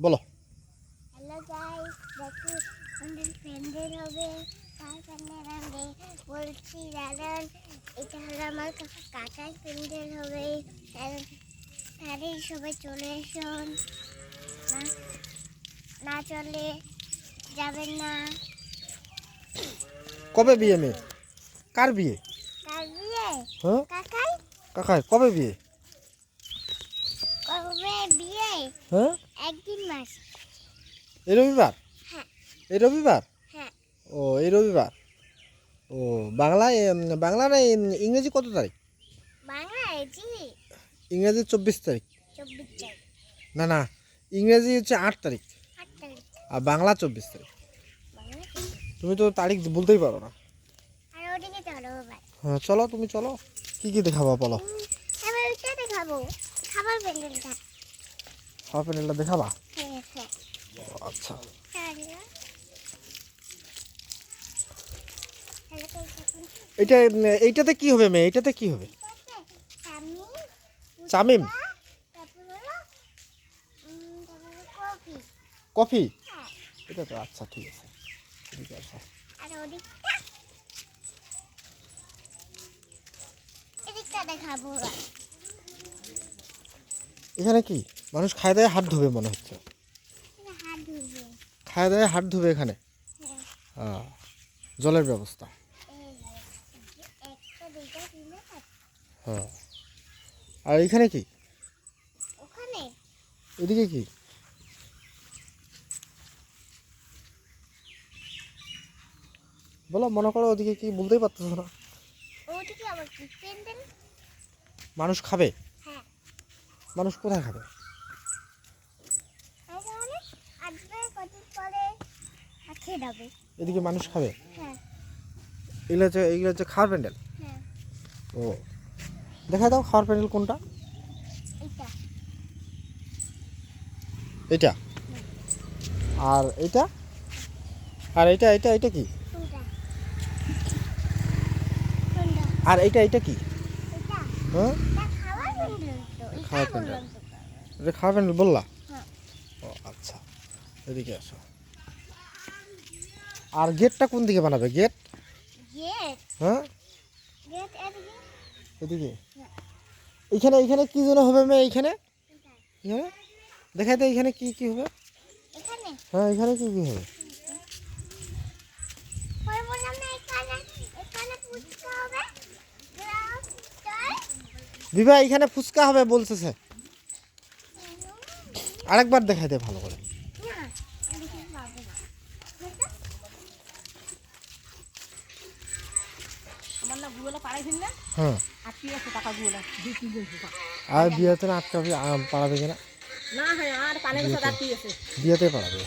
বলো। Hello guys দেখো আমাদের প্যান্ডেল হবে হবে বলছি এটা হলো আমার কাকার হবে তার- সবাই চলে এসুন না না চলে যাবেন না কবে বিয়ে মেয়ে? কার বিয়ে? কার বিয়ে? হ্যাঁ? কাকাই কবে বিয়ে? কবে বিয়ে? হ্যাঁ? একদিন মাস। এই রবিবার? হ্যাঁ। এই রবিবার? হ্যাঁ। ও এই রবিবার? ও উম, বাংলা না ইংরেজি কত তারিখ? বাংলায় জি ইংরেজি চব্বিশ তারিখ। না না ইংরেজি হচ্ছে আট তারিখ। আর বাংলা চব্বিশ তারিখ। তুমি তো তারিখ বলতেই পারো না। চলো হ্যাঁ চলো তুমি চলো। কি কি দেখাবো বলো? খাবার প্যান্ডেলটা খাওয়া প্যানেলটা দেখাবা? হ্যাঁ আচ্ছা। এটা এইটাতে কি হবে মেয়ে? এইটাতে কি হবে? চামিম? কফি? এটা তো আচ্ছা ঠিক আছে। ঠিক আছে। এখানে কি? মানুষ খায় দায় হাত ধুবে মনে হচ্ছে। খায় দায় হাত ধুবে এখানে? হ্যাঁ জলের ব্যবস্থা। হ্যাঁ। আর এখানে কি? এদিকে কি? বলো মনে করো ওদিকে কি বলতেই পারতেছো না। মানুষ খাবে? হ্যাঁ। মানুষ কোথায় খাবে? কদিন পরে খেয়ে যাবে এদিকে মানুষ খাবে? হ্যাঁ। এগুলো হচ্ছে এগুলো হচ্ছে খাওয়ার প্যান্ডেল? হ্যাঁ। ও। দেখা দাও খাওয়ার প্যান্ডেল কোনটা? এইটা। এটা আর এটা আর এটা এটা এটা কি? আর এটা এটা কি? এটা হ্যাঁ? খাওয়ার প্যান্ডেল এটা খাওয়ার প্যান্ডেল। এটা বললা। এদিকে আসো। আর গেটটা কোন দিকে বানাবে? গেট? হ্যাঁ? এদিকে? এখানে এখানে কি যেন হবে মেয়ে এইখানে দেখাই তো এখানে কি কি হবে। হ্যাঁ এখানে কি কি হবে? বিভা এখানে ফুচকা হবে বলতেছে। আরেকবার দেখাই দে ভালো করে না এদিকে পাবো না বুঝছ? আমার না গুগলে পাড়াইছেন না হ্যাঁ আটটি আছে টাকা গুগলে দুই তিন দিন টাকা আর বিয়েতে না আটকাবে পাড়াবে কিনা? হ্যাঁ বিয়েতে। পাড়াবে।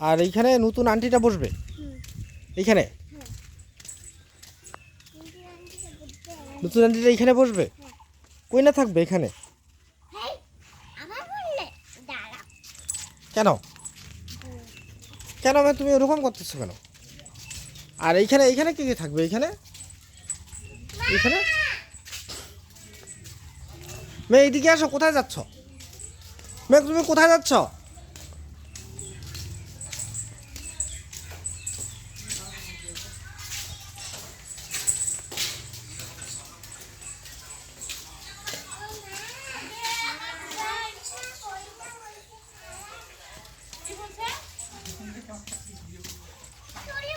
আর এইখানে নতুন আন্টিটা বসবে? এইখানে। নতুন আন্টিটা এইখানে বসবে? কই না থাকবে এখানে? কেন? কেন ম্যাম তুমি ওরকম করতেছো কেন? আর এইখানে এইখানে কি কি থাকবে? এইখানে? এইখানে? মেয়ে, এইদিকে আসো, কোথায় যাচ্ছ? মেয়ে, তুমি কোথায় যাচ্ছ?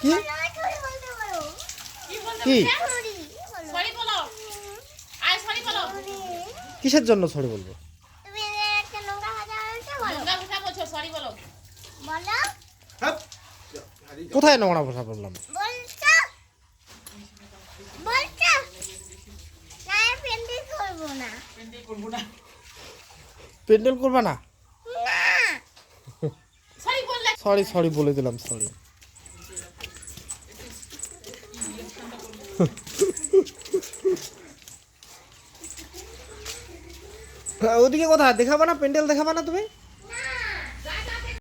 কি? কি? সরি বলো আয় সরি বলো কিসের জন্য সরি বলব? বলো কোথায় নোংরা ভাষা বললাম পেন্ডেল করবে না। সরি সরি বলে দিলাম সরি। ওদিকে কোথায়? দেখাবা না পেন্ডেল দেখাবা না তুমি?